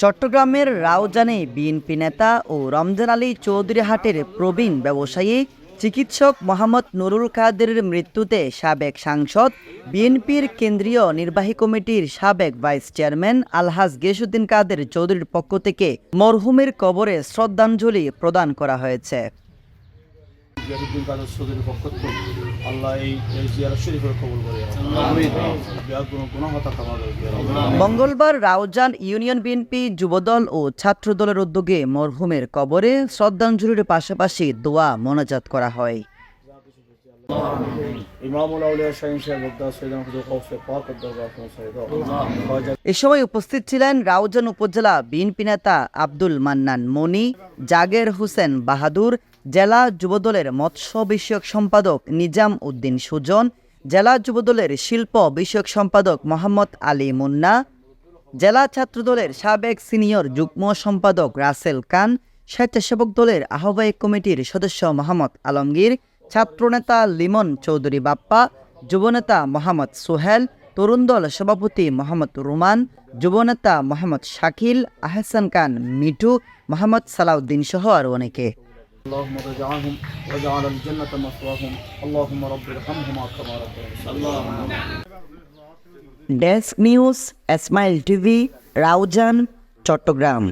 চট্টগ্রামের রাউজানে বিএনপি নেতা ও রমজান আলী চৌধুরী হাটের প্রবীণ ব্যবসায়ী চিকিৎসক মোহাম্মদ নুরুল কাদেরের মৃত্যুতে সাবেক সাংসদ, বিএনপির কেন্দ্রীয় নির্বাহী কমিটির সাবেক ভাইস চেয়ারম্যান আলহাজ গেসুদ্দিন কাদের চৌধুরীর পক্ষ থেকে মরহুমের কবরে শ্রদ্ধাঞ্জলি প্রদান করা হয়েছে। গিয়াসুদ্দিন কাদের চৌধুরীর পক্ষ থেকে আল্লাহ এই শরীফের কবুল করে মঙ্গলবার রাউজান ইউনিয়ন বিএনপি যুবদল ও ছাত্রদলের উদ্যোগে মরহুমের কবরে শ্রদ্ধাঞ্জলির পাশাপাশি দোয়া মোনাজাত করা হয়। এ সময় উপস্থিত ছিলেন রাউজান উপজেলা বিএনপি নেতা আব্দুল মান্নান মনি জাগের হোসেন বাহাদুর জেলা যুবদলের মৎস্য বিষয়ক সম্পাদক নিজাম উদ্দিন সুজন, জেলা যুবদলের শিল্প বিষয়ক সম্পাদক মোহাম্মদ আলী মুন্না, জেলা ছাত্রদলের সাবেক সিনিয়র যুগ্ম সম্পাদক রাসেল খান, স্বেচ্ছাসেবক দলের আহ্বায়ক কমিটির সদস্য মোহাম্মদ আলমগীর, ছাত্রনেতা লিমন চৌধুরী বাপ্পা, যুবনেতা মোহাম্মদ সোহেল, তরুণ দল সভাপতি মোহাম্মদ রুমান, যুবনেতা মোহাম্মদ শাকিল, আহসান খান মিঠু, মোহাম্মদ সালাউদ্দিন সহ আরও অনেকে। اللهم رجعهم وجعل الجنة مثواهم اللهم رب ارحمهما كما ربياني desk news Smile TV Raozan Chattogram